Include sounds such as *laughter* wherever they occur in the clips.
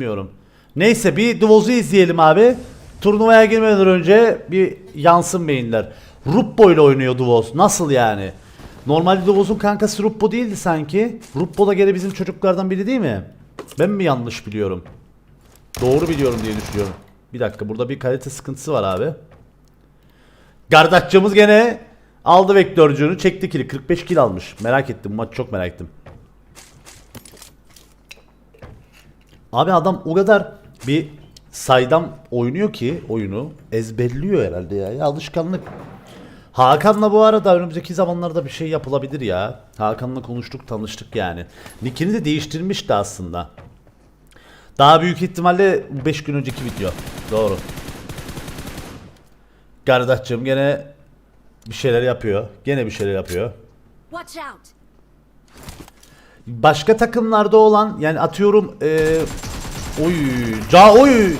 Bilmiyorum. Neyse bir Duvoz'u izleyelim abi. Turnuvaya girmeden önce bir yansın beyinler. Ruppo ile oynuyor Duvoz. Nasıl yani? Normalde Duvoz'un kankası Ruppo değildi sanki. Ruppo da gene bizim çocuklardan biri değil mi? Ben mi yanlış biliyorum? Doğru biliyorum diye düşünüyorum. Bir dakika burada bir kalite sıkıntısı var abi. Gardakçımız gene aldı vektörcüğünü çekti kili. 45 kil almış. Merak ettim bu maçı çok merak ettim. Abi adam o kadar bir saydam oynuyor ki oyunu ezberliyor herhalde ya. ya alışkanlık. Hakan'la bu arada önümüzdeki zamanlarda bir şey yapılabilir ya. Hakan'la konuştuk tanıştık yani. Nick'ini de değiştirmişti aslında. Daha büyük ihtimalle 5 gün önceki video. Doğru. Kardeşim gene bir şeyler yapıyor. Gene bir şeyler yapıyor. Watch out! Başka takımlarda olan yani atıyorum eee oy ca oy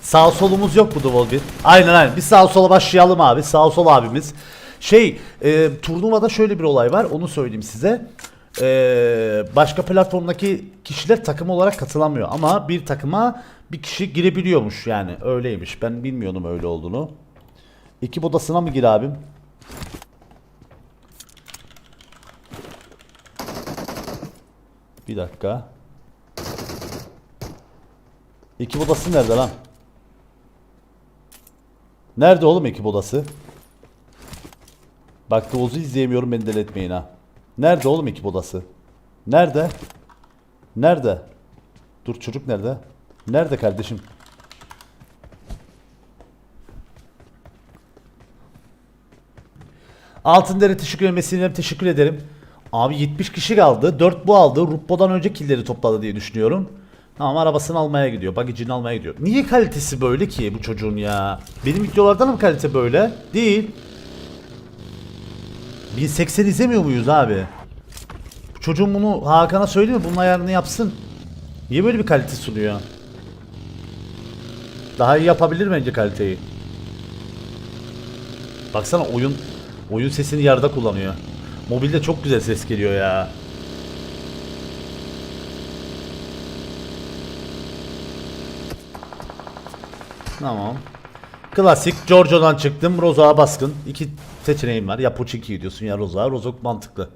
Sağ solumuz yok bu Duvol bir. Aynen aynen. Bir sağ sola başlayalım abi. Sağ sol abimiz. Şey, e, turnuvada şöyle bir olay var. Onu söyleyeyim size. E, başka platformdaki kişiler takım olarak katılamıyor ama bir takıma bir kişi girebiliyormuş yani. Öyleymiş. Ben bilmiyordum öyle olduğunu. Ekip odasına mı gir abim? Bir dakika. Ekip odası nerede lan? Nerede oğlum ekip odası? Bak Doğuz'u izleyemiyorum beni deli etmeyin ha. Nerede oğlum ekip odası? Nerede? Nerede? Dur çocuk nerede? Nerede kardeşim? Altındere teşekkür etmesine teşekkür ederim. Abi 70 kişi kaldı. 4 bu aldı. Ruppo'dan önce killeri topladı diye düşünüyorum. Tamam arabasını almaya gidiyor. Bagajını almaya gidiyor. Niye kalitesi böyle ki bu çocuğun ya? Benim videolardan mı kalite böyle? Değil. 1080 izlemiyor muyuz abi? Bu Çocuğun bunu Hakan'a söyleyeyim mi? Bunun ayarını yapsın. Niye böyle bir kalite sunuyor? Daha iyi yapabilir bence kaliteyi. Baksana oyun oyun sesini yarıda kullanıyor. Mobilde çok güzel ses geliyor ya. Tamam. Klasik Giorgio'dan çıktım. Rozo'a baskın. İki seçeneğim var. Ya Pochinki'yi diyorsun ya Rozo'a. Rozok mantıklı.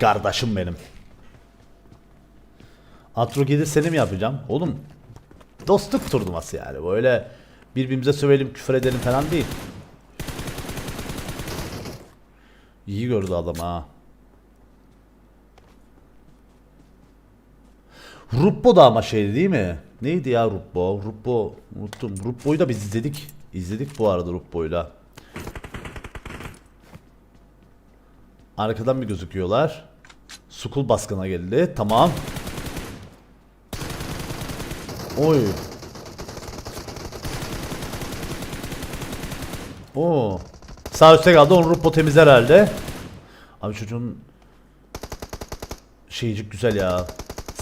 Kardeşim benim. Atro seni mi yapacağım? Oğlum dostluk turnuvası yani. Böyle birbirimize sövelim küfür edelim falan değil. İyi gördü adam ha. Ruppo da ama şeydi değil mi? Neydi ya Ruppo? Ruppo unuttum. Ruppo'yu da biz izledik. İzledik bu arada Ruppo'yla. Arkadan bir gözüküyorlar. Sukul baskına geldi. Tamam. Oy. Oo. Sağ üstte kaldı. Onu Ruppo temizler herhalde. Abi çocuğun şeycik güzel ya.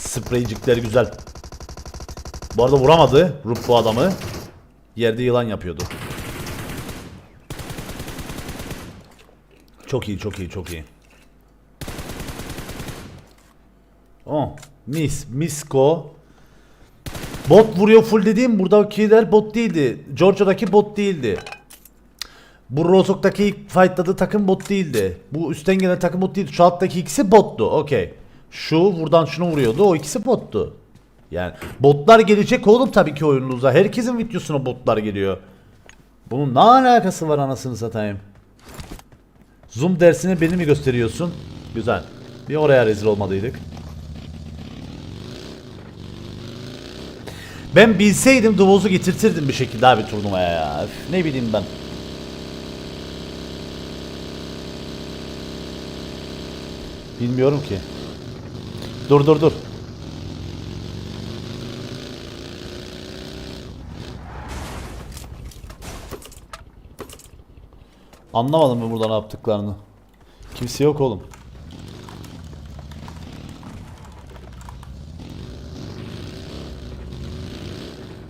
Spreycikleri güzel. Bu arada vuramadı Ruppo adamı. Yerde yılan yapıyordu. Çok iyi, çok iyi, çok iyi. Oh, mis, misko. Bot vuruyor full dediğim buradakiler bot değildi. Georgia'daki bot değildi. Bu Rozok'taki ilk fightladığı takım bot değildi. Bu üstten gelen takım bot değildi. Şu alttaki ikisi bottu. Okey. Şu buradan şunu vuruyordu. O ikisi bottu. Yani botlar gelecek oğlum tabii ki oyununuza. Herkesin videosuna botlar geliyor. Bunun ne alakası var anasını satayım? Zoom dersini beni mi gösteriyorsun? Güzel. Bir oraya rezil olmadıydık. Ben bilseydim Duvoz'u getirtirdim bir şekilde abi turnuvaya ya. Ne bileyim ben. Bilmiyorum ki. Dur dur dur. Anlamadım ben burada ne yaptıklarını. Kimse yok oğlum.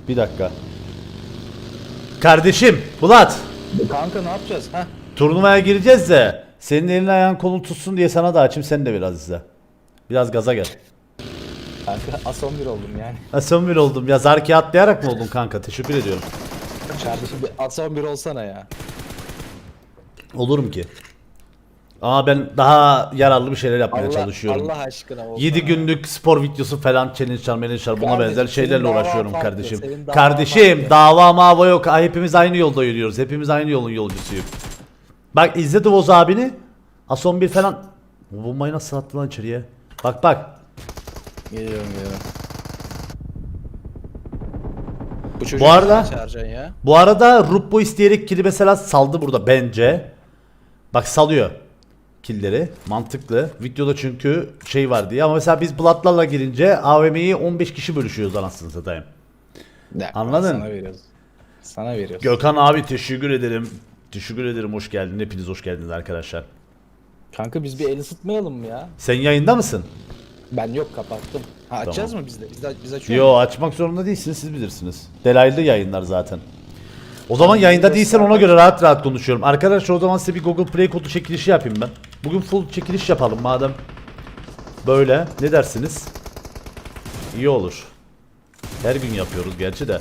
Bir dakika. Kardeşim, Bulat. Kanka ne yapacağız? Heh. Turnuvaya gireceğiz de Senin elin ayağın kolun tutsun diye sana da açayım sen de biraz izle. Biraz gaza gel. Kanka Ason bir oldum yani. *laughs* Ha sen bir oldum. Ya Zarki atlayarak mı oldun kanka? Teşekkür ediyorum. Kardeşim bir Ason bir olsana ya. Olurum ki. Ama ben daha yararlı bir şeyler yapmaya Allah, çalışıyorum. Allah aşkına olsana. 7 günlük spor videosu falan challenge'lar, challenge'lar buna benzer şeylerle uğraşıyorum farklı, kardeşim. Kardeşim dava mava yok. Hepimiz aynı yolda yürüyoruz. Hepimiz aynı yolun yolcusuyuz. Bak izle Duvoz abini. Ason bir falan. Bu bombayı nasıl attı lan içeriye? Bak bak. Geliyorum geliyorum. Bu çocuğu Bu arada- nasıl çağıracaksın ya. Bu arada Ruppo isteyerek kili mesela saldı burada bence. Bak salıyor killeri. Mantıklı. Videoda çünkü şey var diye. Ama mesela biz Blood'larla girince AVM'yi 15 kişi bölüşüyoruz anasını satayım. Bir dakika, Anladın? Sana veriyoruz. Sana veriyoruz. Gökhan abi teşekkür ederim. Teşekkür ederim hoş geldin. Hepiniz hoş geldiniz arkadaşlar. Kanka biz bir el ısıtmayalım mı ya? Sen yayında mısın? Ben yok kapattım. Ha açacağız mı biz de? Biz de biz açıyor Yo açmak zorunda değilsiniz siz bilirsiniz. Delaylı yayınlar zaten. O zaman yayında değilsen ona göre rahat rahat konuşuyorum. Arkadaşlar o zaman size bir Google Play kodu çekilişi yapayım ben. Bugün full çekiliş yapalım madem. Böyle ne dersiniz? İyi olur. Her gün yapıyoruz gerçi de.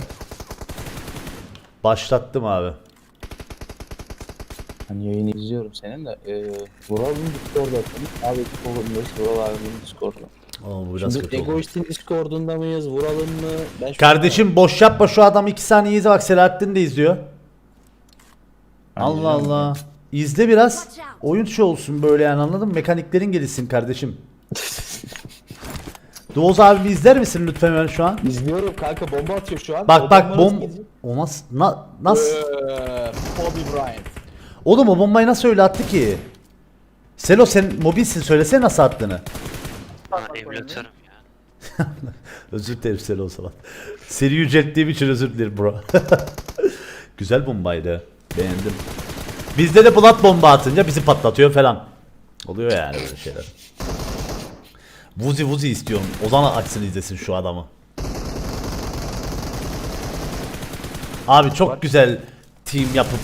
Başlattım abi. Ben yayını izliyorum senin de. Ee, Vural'ın Discord'da atılmış. Abi Discord'undayız. Vural abinin Discord'da. Oo, bu biraz Şimdi kötü oldu. Egoist'in Discord'unda mıyız? Vural'ın mı? Ben şu- Kardeşim boş yapma şu adam 2 saniye izle bak Selahattin de izliyor. Allah Allah. İzle biraz. Oyun şey olsun böyle yani anladın mı? Mekaniklerin gelişsin kardeşim. *laughs* Doğuz abi izler misin lütfen ben şu an? İzliyorum kanka bomba atıyor şu an. Bak O bak bomba nasıl bom... gidecek? O nasıl... Na, nasıl? Ee, Kobe Bryant. Oğlum o bombayı nasıl öyle attı ki? Selo sen mobilsin söylesene nasıl attığını. Ha emülatörüm ya. *laughs* Özür dilerim Selo zaman. Seni yücelttiğim için özür dilerim bro. *laughs* Güzel bombaydı. Beğendim. Bizde de Blood bomba atınca bizi patlatıyor falan. Oluyor yani böyle şeyler. Vuzi Vuzi istiyorum. Ozan açsın izlesin şu adamı. Abi çok güzel team yapıp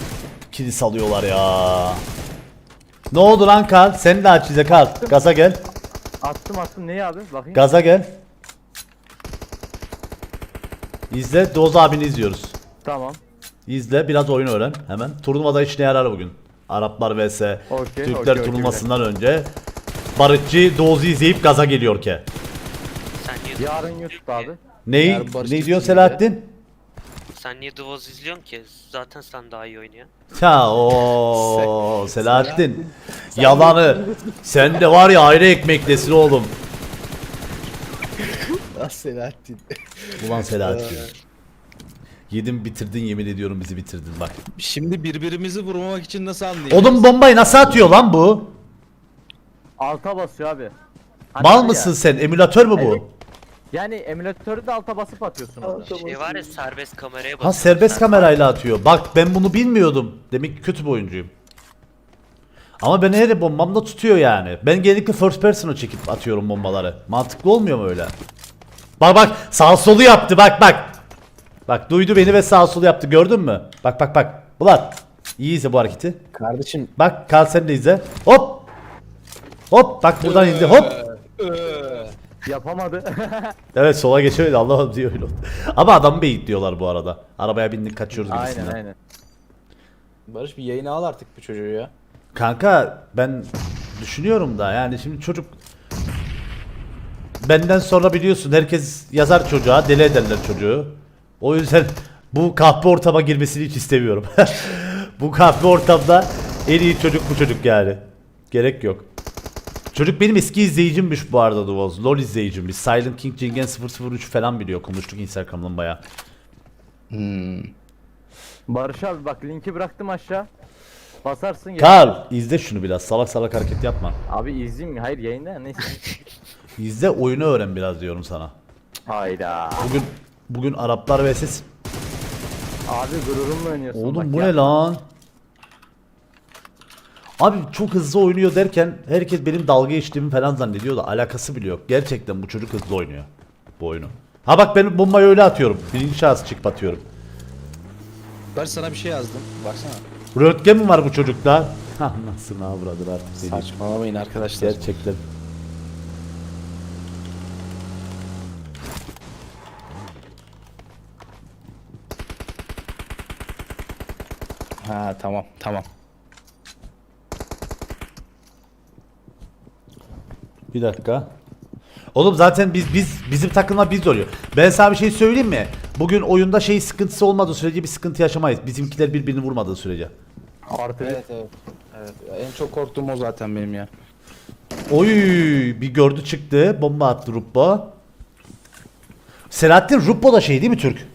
kilis alıyorlar ya. Ne oldu lan Kal? Sen de aç bize Kal. Gaza gel. Attım attım neyi abi? Bakayım. Gaza gel. İzle. Doz abini izliyoruz. Tamam. İzle. Biraz oyun öğren. Hemen. Turnuvada işine yarar bugün. Araplar vs. Okey, Türkler okey, turnuvasından önce. Barışçı Doz'u izleyip gaza geliyor ki. Yarın YouTube abi. Neyi? Ne diyor Selahattin? Sen niye Duvoz izliyorsun ki? Zaten sen daha iyi oynuyorsun. Ha o Selahattin. Yalanı. Sen de var ya ayrı ekmeklesin oğlum. Ah Selahattin. Ulan Selahattin. Yedin bitirdin yemin ediyorum bizi bitirdin bak. Şimdi birbirimizi vurmamak için nasıl anlayacağız? Oğlum bombayı nasıl atıyor lan bu? Alta basıyor abi. Hani Mal ya, mısın sen? Emülatör mü bu? Yani emülatörü de alta basıp atıyorsun orada. Şey var ya serbest kameraya Ha basıyorsun. serbest kamerayla atıyor. Bak ben bunu bilmiyordum. Demek ki kötü bir oyuncuyum. Ama ben her bombamda tutuyor yani. Ben genellikle first person'a çekip atıyorum bombaları. Mantıklı olmuyor mu öyle? Bak bak sağ solu yaptı bak bak. Bak duydu beni ve sağ solu yaptı gördün mü? Bak bak bak. Ulan iyi izle bu hareketi. Kardeşim. Bak kal sen de izle. Hop. Hop bak buradan izle hop. Yapamadı. *laughs* Evet sola geçemedi Allah'ım diyor öyle. Ama adamı beyitliyorlar bu arada. Arabaya bindik kaçıyoruz aynen gibisinden. aynen. Barış bir yayına al artık bu çocuğu ya. Kanka ben düşünüyorum da yani şimdi çocuk benden sonra biliyorsun herkes yazar çocuğa deli ederler çocuğu. O yüzden bu kahpe ortama girmesini hiç istemiyorum. *laughs* bu kahpe ortamda en iyi çocuk bu çocuk yani. Gerek yok. Çocuk benim eski izleyicimmiş bu arada Duvoz. LoL izleyicimmiş. Silent King Jingen 003 falan biliyor. Konuştuk Instagram'dan baya. Barış abi bak linki bıraktım aşağı. Basarsın. ya. Karl izle şunu biraz. Salak salak hareket yapma. Abi izleyeyim mi? Hayır yayında neyse. *laughs* İzle oyunu öğren biraz diyorum sana. Hayda. Bugün bugün Araplar vs Abi gururumla oynuyorsun. Oğlum bak bu ya. ne lan? Abi çok hızlı oynuyor derken herkes benim dalga geçtiğimi falan zannediyor da alakası bile yok. Gerçekten bu çocuk hızlı oynuyor bu oyunu. Ha bak ben bombayı öyle atıyorum. Birinci şahıs çıkıp atıyorum. Barış sana bir şey yazdım. Baksana. Röntgen mi var bu çocukta? *laughs* Anasını avradılar. seni. Saçmalamayın arkadaşlar. Gerçekten. Ha tamam tamam. Bir dakika. Oğlum zaten biz biz bizim takımla biz oluyor. Ben sana bir şey söyleyeyim mi? Bugün oyunda şey sıkıntısı olmadığı sürece bir sıkıntı yaşamayız. Bizimkiler birbirini vurmadığı sürece. Artı Evet evet. Evet. En çok korktuğum o zaten benim ya. Oy bir gördü çıktı. Bomba attı Ruppo. Selahattin Ruppo da şey değil mi Türk?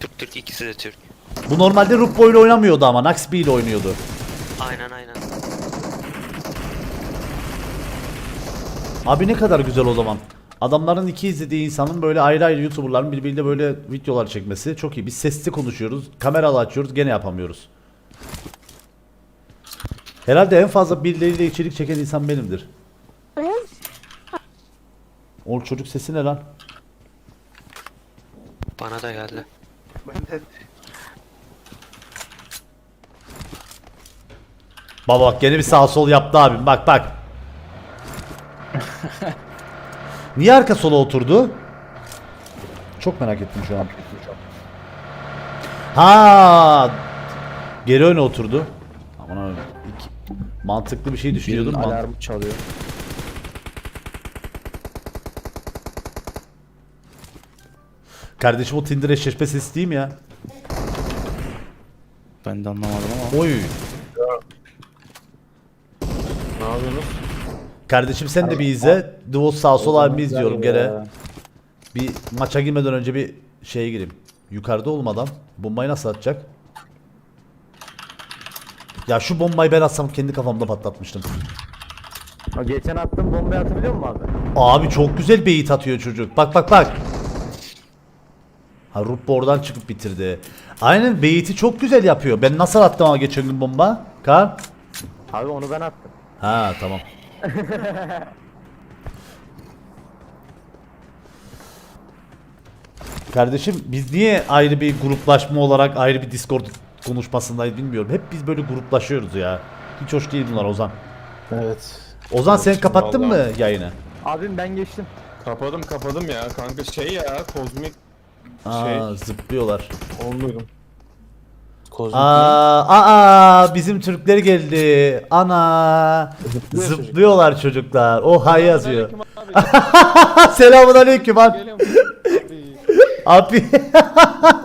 Türk Türk ikisi de Türk. Bu normalde Ruppo ile oynamıyordu ama Naxby ile oynuyordu. Aynen aynen. Abi ne kadar güzel o zaman. Adamların iki izlediği insanın böyle ayrı ayrı YouTuber'ların birbiriyle böyle videolar çekmesi çok iyi. Biz sesli konuşuyoruz, kameralı açıyoruz, gene yapamıyoruz. Herhalde en fazla birileriyle içerik çeken insan benimdir. O çocuk sesi ne lan? Bana da geldi. Baba bak gene bir sağ sol yaptı abim bak bak. *laughs* Niye arka sola oturdu? Çok merak ettim şu an. Ha, geri öne oturdu. Aman abi. iki- Mantıklı bir şey Birinin düşünüyordum. Mant- alarmı çalıyor. Kardeşim o Tinder eşleşme sesi değil mi ya? Ben de anlamadım ama. Oy. Ne yapıyorsunuz? Kardeşim sen de bir izle. Duo sağ sol abimi izliyorum gene. Bir maça girmeden önce bir şeye gireyim. Yukarıda olmadan bombayı nasıl atacak? Ya şu bombayı ben atsam kendi kafamda patlatmıştım. Ha, geçen attığım bombayı hatırlıyor musun abi? Abi çok güzel beyit atıyor çocuk. Bak bak bak. Ha Rupp oradan çıkıp bitirdi. Aynen beyiti çok güzel yapıyor. Ben nasıl attım ama geçen gün bomba? Kan? Abi onu ben attım. Ha tamam. *laughs* Kardeşim biz niye ayrı bir gruplaşma olarak ayrı bir Discord konuşmasındayız bilmiyorum. Hep biz böyle gruplaşıyoruz ya. Hiç hoş değil bunlar Ozan. Evet. Ozan sen kapattın mı vallahi. yayını? Abim ben geçtim. Kapadım kapadım ya kanka şey ya kozmik Aa Şey. zıplıyorlar. onluydum. Kozmik Aa, aa bizim Türkler geldi. Ana. Zıplıyor Zıplıyorlar çocuklar. O hay yazıyor. *laughs* Selamünaleyküm abi. Selamun aleyküm abi. Geliyorum. Abi. Abi.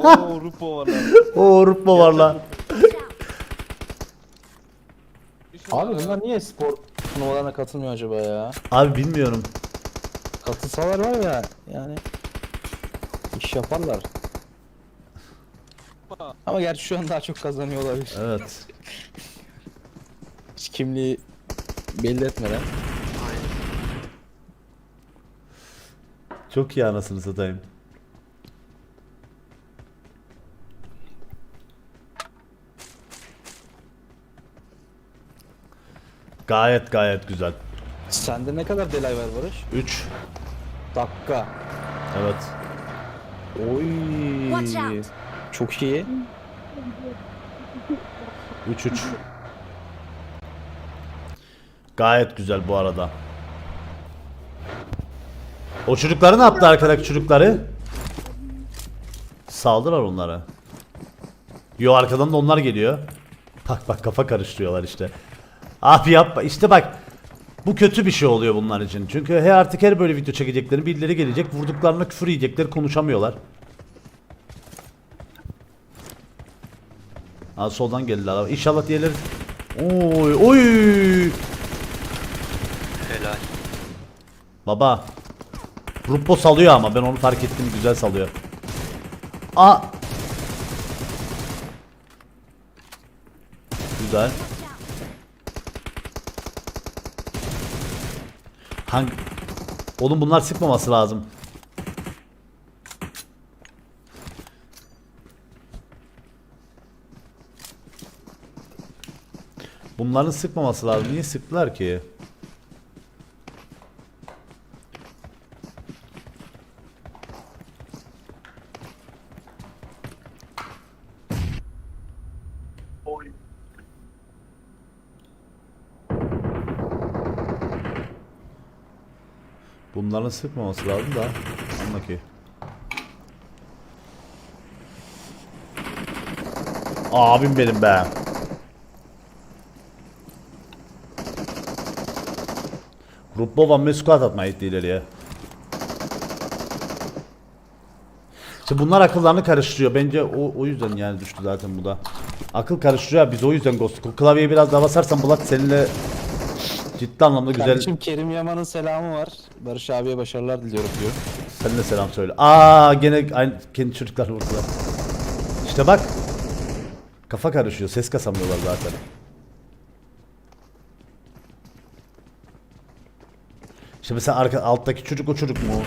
*laughs* Oo Rupo var lan. o Rupo var lan. Abi bunlar niye spor turnuvalarına katılmıyor acaba ya? Abi bilmiyorum. Katılsalar var ya yani iş yaparlar. Ama gerçi şu an daha çok kazanıyor olabilir. Evet. Hiç kimliği belli etmeden. Çok iyi anasını satayım. Gayet gayet güzel. Sende ne kadar delay var Barış? 3. Dakika. Evet. Oy. Watch out. Çok iyi. 3 3. Gayet güzel bu arada. O çocukları ne yaptı arkadaki çocukları? Saldılar onlara. Yo arkadan da onlar geliyor. Bak bak kafa karıştırıyorlar işte. Abi yapma işte bak. Bu kötü bir şey oluyor bunlar için. Çünkü he artık her böyle video çekecekleri birileri gelecek vurduklarına küfür yiyecekler konuşamıyorlar. Aa soldan geldiler abi. İnşallah diğerleri... Oy oy. Helal. Baba. Rupo salıyor ama ben onu fark ettim güzel salıyor. A. Güzel. Hangi? Oğlum bunlar sıkmaması lazım. Bunların sıkmaması lazım. Niye sıktılar ki? Bunların sıkmaması lazım da anla ki. Abim benim be. Rupbova meskuat atmaya gitti ileriye. İşte bunlar akıllarını karıştırıyor. Bence o, o yüzden yani düştü zaten bu da. Akıl karıştırıyor biz o yüzden ghost. Klavyeye biraz daha basarsan Bulat seninle ciddi anlamda güzel. Kardeşim Kerim Yaman'ın selamı var. Barış abiye başarılar diliyorum diyor. Sen de selam söyle. Aa gene aynı kendi çocuklar vurdular. İşte bak. Kafa karışıyor. Ses kasamıyorlar zaten. İşte mesela arka alttaki çocuk o çocuk mu?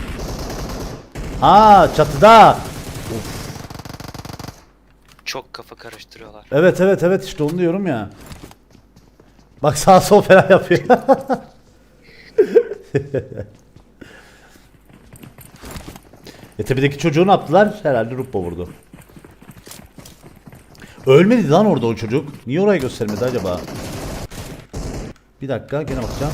Ha çatıda. Çok kafa karıştırıyorlar. Evet evet evet işte onu diyorum ya. Bak sağ sol falan yapıyor. *laughs* e tepedeki çocuğu ne yaptılar? Herhalde Rupo vurdu. Ölmedi lan orada o çocuk. Niye orayı göstermedi acaba? Bir dakika gene bakacağım.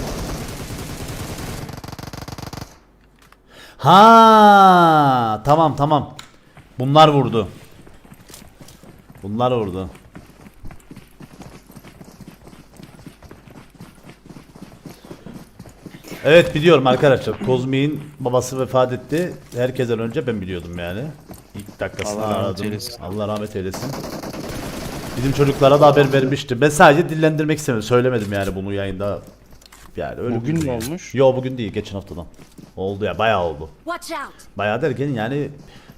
Ha tamam tamam. Bunlar vurdu. Bunlar vurdu. Evet biliyorum arkadaşlar. Kozmi'nin babası vefat etti. Herkesten önce ben biliyordum yani. İlk dakikasını Allah aradım. eylesin. Allah rahmet eylesin. Bizim çocuklara da haber vermiştim. Ben sadece dillendirmek istemedim. Söylemedim yani bunu yayında. Yani öyle Bugün mü olmuş? Yo bugün değil geçen haftadan. Oldu ya bayağı oldu. Bayağı derken yani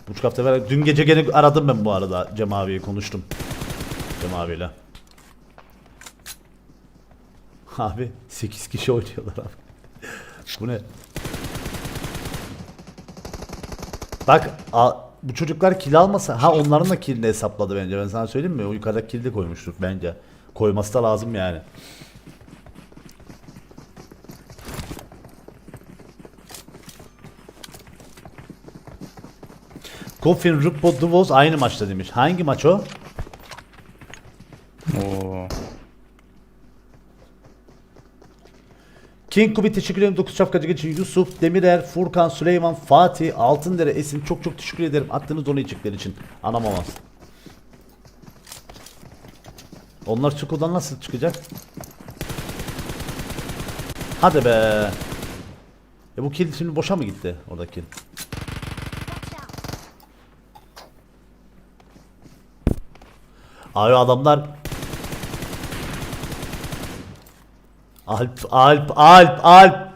buçuk hafta evvel dün gece gene aradım ben bu arada Cem abiyi konuştum. Cem abiyle. Abi 8 kişi oynuyorlar abi. bu ne? Bak a- bu çocuklar kill almasa ha onların da killini hesapladı bence ben sana söyleyeyim mi? O yukarıdaki killi de koymuştur bence. Koyması da lazım yani. Coffin Rupo Duvoz aynı maçta demiş. Hangi maç o? Oo. King Kubi teşekkür ederim 9 şapkacı için Yusuf, Demirer, Furkan, Süleyman, Fatih, Altındere, Esin çok çok teşekkür ederim attığınız donayıcıklar için. Anam olmaz. Onlar çukurdan nasıl çıkacak? Hadi be. E bu kill şimdi boşa mı gitti oradaki? Watch out! Abi adamlar Alp Alp Alp Alp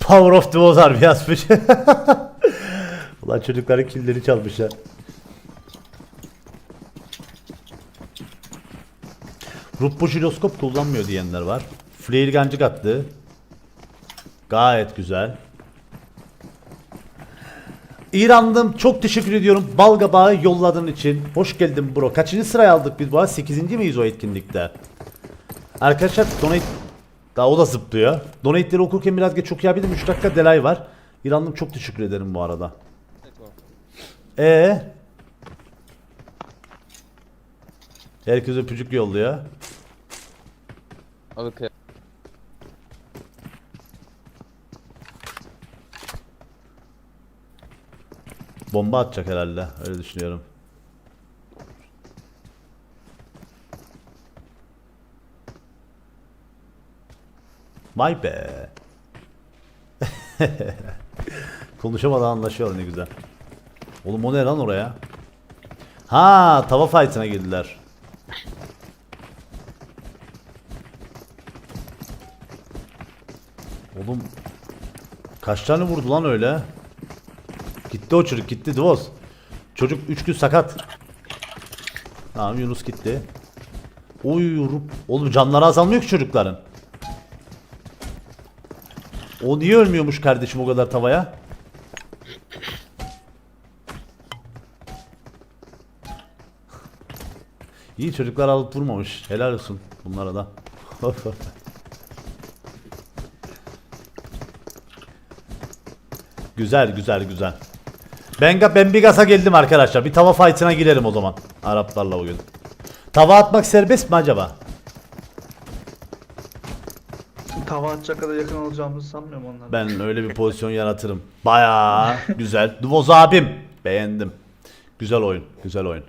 Power of the Ozar yazmış. *laughs* Ulan çocukların killeri çalmışlar. Ruppo jiroskop kullanmıyor diyenler var. Flare gancık attı. Gayet güzel. İran'dım çok teşekkür ediyorum Balgabağı yolladığın için. Hoş geldin bro. Kaçıncı sıraya aldık biz bu arada? 8. miyiz o etkinlikte? Arkadaşlar donate daha o da zıplıyor. Donate'leri okurken biraz geç okuyabildim. 3 dakika delay var. İran'dım çok teşekkür ederim bu arada. Ee. Herkes öpücük yolluyor. Abi Bomba atacak herhalde. Öyle düşünüyorum. Vay be. *laughs* Konuşamadan anlaşıyor ne güzel. Oğlum o ne lan oraya? Ha, tava fight'ına girdiler. Oğlum kaç tane vurdu lan öyle? Gitti o çocuk gitti Dvoz. Çocuk 3 gün sakat. Tamam Yunus gitti. Oy Rup. Oğlum canları azalmıyor ki çocukların. O niye ölmüyormuş kardeşim o kadar tavaya? İyi çocuklar alıp vurmamış. Helal olsun bunlara da. *laughs* güzel güzel güzel. Ben, ben bir gaza geldim arkadaşlar. Bir tava fight'ına girelim o zaman. Araplarla bugün. Tava atmak serbest mi acaba? hava atacak kadar yakın olacağımızı sanmıyorum onlara. Ben öyle bir pozisyon yaratırım. Bayağı *laughs* güzel. Duvoz abim. Beğendim. Güzel oyun. Güzel oyun.